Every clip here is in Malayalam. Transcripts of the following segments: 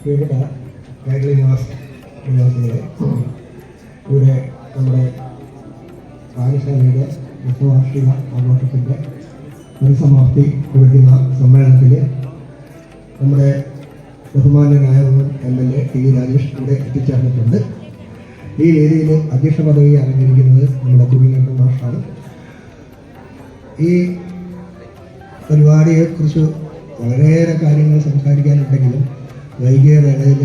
ഇന്നലെ ഇവിടെ നമ്മുടെ വായനശാലയുടെ ദശവാർഷിക ആഘോഷത്തിന്റെ പരിസമാപ്തി കുറിക്കുന്ന സമ്മേളനത്തിൽ നമ്മുടെ ബഹുമാന്യനായ M L A T V Rajesh ഇവിടെ എത്തിച്ചേർന്നിട്ടുണ്ട്. ഈ വേദിയിൽ അധ്യക്ഷ പദവി അലങ്കരിക്കുന്നത് നമ്മുടെ കുവിനേട്ടൻ മാഷാണ്. ഈ പരിപാടിയെക്കുറിച്ച് വളരെയേറെ കാര്യങ്ങൾ സംസാരിക്കാനുണ്ടെങ്കിലും വൈകിയ വേളയിൽ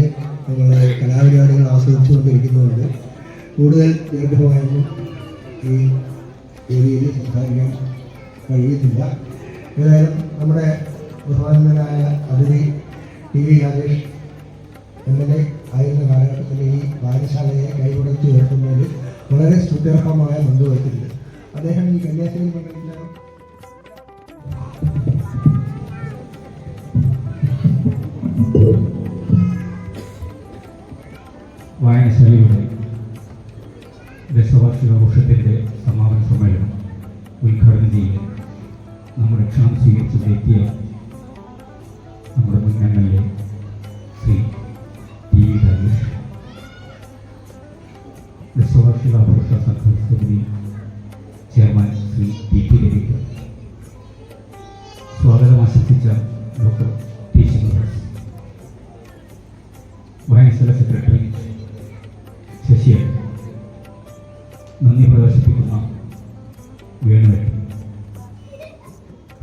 നമ്മൾ കലാപരിപാടികൾ ആസ്വദിച്ചുകൊണ്ടിരിക്കുന്നതുകൊണ്ട് കൂടുതൽ ദീർഘമായൊന്നും ഈ വേദിയിൽ സംസാരിക്കാൻ കഴിയത്തില്ല. ഏതായാലും നമ്മുടെ ബഹുമാനനായ അതിഥി T V Rajesh M L A ആയിരുന്ന കാലഘട്ടത്തിൽ ഈ വായനശാലയെ കൈകൊടുത്ത് ഉയർത്തുന്നതിൽ വളരെ സ്തുത്യർഹമായ ബന്ധുവായിട്ടുണ്ട് അദ്ദേഹം ഈ കന്യാസ്ത്രീ ദശവാർഷികാഘോഷത്തിന്റെ സമാപന സമ്മേളനം ഉദ്ഘാടനം ചെയ്ത് നമ്മുടെ ക്ഷണം സ്വീകരിച്ച് എത്തിയ നമ്മുടെ മുൻ M L A Shri T V Rajesh. ദശവാർഷികാഘോഷ സംഘസമിതി ചെയർമാൻ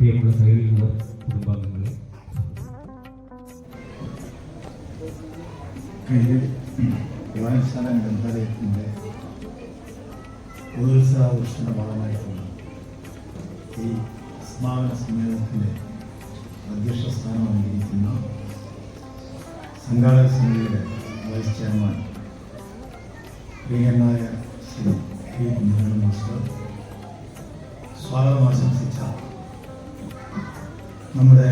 പ്രിയമുള്ള സഹകരിക്കുന്ന കുടുംബാംഗങ്ങളെ കഴിഞ്ഞ വായനശാല ഗ്രന്ഥാലയത്തിന്റെ പൊതുത്സവാഘോഷത്തിന്റെ ഭാഗമായിട്ടുള്ള ഈ സമാപന സമ്മേളനത്തിന്റെ അധ്യക്ഷ സ്ഥാനം അലങ്കരിക്കുന്ന സംഘാടക സമിതിയുടെ വൈസ് ചെയർമാൻ പ്രിയനായ ശ്രീ പി മാസ്റ്റർ. സ്വാഗതം ആശംസിച്ച നമ്മുടെ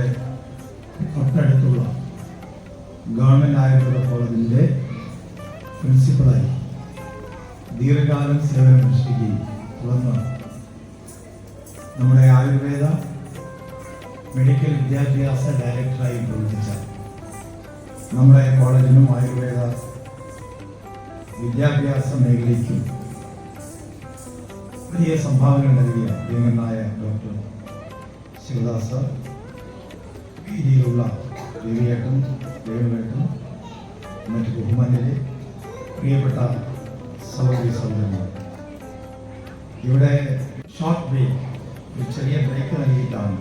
തൊട്ടടുത്തുള്ള ഗവൺമെന്റ് ആയുർവേദ കോളേജിന്റെ പ്രിൻസിപ്പളായി ദീർഘകാലം സേവനമനുഷ്ഠിക്കുകയും തുടർന്ന് നമ്മുടെ ആയുർവേദ മെഡിക്കൽ വിദ്യാഭ്യാസ ഡയറക്ടറായി പ്രവർത്തിച്ച നമ്മുടെ കോളേജിനും ആയുർവേദ വിദ്യാഭ്യാസ മേഖലയ്ക്കും വലിയ സംഭാവന നൽകിയ പ്രിയങ്കനായ ഡോക്ടർ ശിവദാസ് രീതിയിലുള്ള രവിയേട്ടൻ രവിവേട്ടൻ മറ്റ് ബഹുമാന്യരെ പ്രിയപ്പെട്ട സഹോദരി സഹോദരന്മാർ. ഇവിടെ ഷോർട്ട് ബ്രേക്ക് ഒരു ചെറിയ ബ്രേക്ക് നൽകിയിട്ടാണ്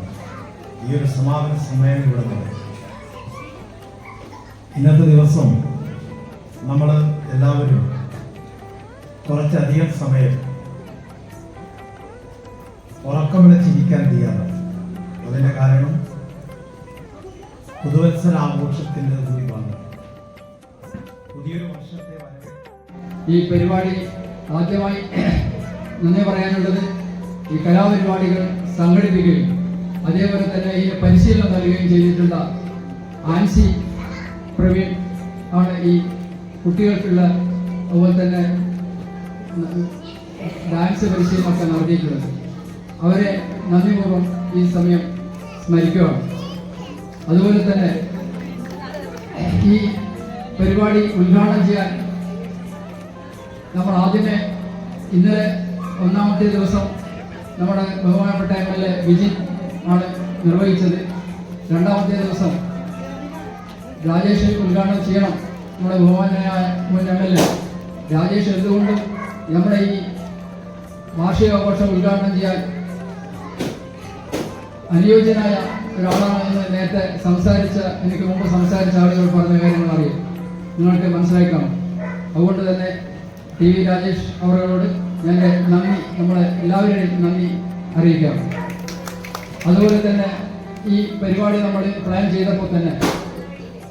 ഈ ഒരു സമാപന സമ്മേളനം ഇവിടെ നടക്കുന്നത് ഇന്നത്തെ ദിവസം നമ്മൾ എല്ലാവരും കുറച്ചധികം സമയം ഉറക്കമിളച്ചിരിക്കാൻ തയ്യാറാണ്. അതിന്റെ കാരണം പുതുവത്സര ആഘോഷത്തിന്റെ കൂടി പുതിയൊരു വർഷത്തെ ഈ പരിപാടി ആദ്യമായി നന്ദി പറയാനുള്ളത് ഈ കലാപരിപാടികൾ സംഘടിപ്പിക്കുകയും അതേപോലെ തന്നെ ഈ പരിശീലനം നൽകുകയും ചെയ്തിട്ടുള്ള ആൻസി പ്രവീൺ ആണ് ഈ കുട്ടികൾക്കുള്ള അതുപോലെ തന്നെ ഡാൻസ് പരിശീലനമൊക്കെ നടത്തിയിട്ടുള്ളത്. അവരെ നന്ദിപൂർവം ഈ സമയം സ്മരിക്കുകയാണ്. അതുപോലെ തന്നെ ഈ പരിപാടി ഉദ്ഘാടനം ചെയ്യാൻ നമ്മൾ ആദ്യമേ ഇന്നലെ ഒന്നാമത്തെ ദിവസം നമ്മുടെ ബഹുമാനപ്പെട്ട എം എൽ എ വിജിൻ ആണ് നിർവഹിച്ചത്. രണ്ടാമത്തെ ദിവസം രാജേഷ് ഉദ്ഘാടനം ചെയ്യണം. നമ്മുടെ ബഹുമാനായ മുൻ എം എൽ എ. രാജേഷ് എന്തുകൊണ്ടും നമ്മുടെ ഈ വാർഷികാഘോഷം ഉദ്ഘാടനം ചെയ്യാൻ അനുയോജ്യനായ ഒരാളാണ് എന്ന് നേരത്തെ സംസാരിച്ച എനിക്ക് മുമ്പ് സംസാരിച്ച ആളുകൾ പറഞ്ഞ കാര്യങ്ങൾ അറിയാം. നിങ്ങൾക്ക് മനസ്സിലാക്കാം. അതുകൊണ്ട് തന്നെ ടി വി രാജേഷ് അവരോട് ഞാൻ നന്ദി നമ്മളെ എല്ലാവരുടെയും നന്ദി അറിയിക്കാം. അതുപോലെ തന്നെ ഈ പരിപാടി നമ്മൾ പ്ലാൻ ചെയ്തപ്പോൾ തന്നെ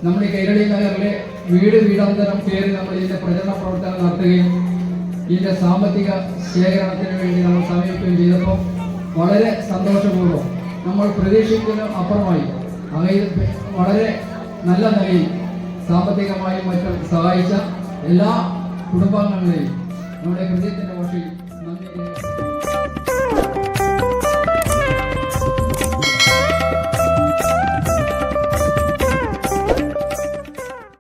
നമ്മൾ ഈ കൈരളി നഗറിലെ വീട് വീടാന്തരം കയറി നമ്മൾ ഇതിന്റെ പ്രചരണ പ്രവർത്തനം നടത്തുകയും ഇതിന്റെ സാമ്പത്തിക ശേഖരണത്തിന് വേണ്ടി നമ്മൾ സമീപിക്കുകയും ചെയ്തപ്പോൾ വളരെ സന്തോഷപൂർവം നമ്മൾ പ്രതീക്ഷിക്കുന്ന അപ്പുറമായി. അങ്ങനെ വളരെ നല്ല നിലയിൽ സാമ്പത്തികമായും മറ്റും സഹായിച്ച എല്ലാ കുടുംബാംഗങ്ങളെയും നമ്മുടെ ഹൃദയത്തിന്റെ ഭാഷയിൽ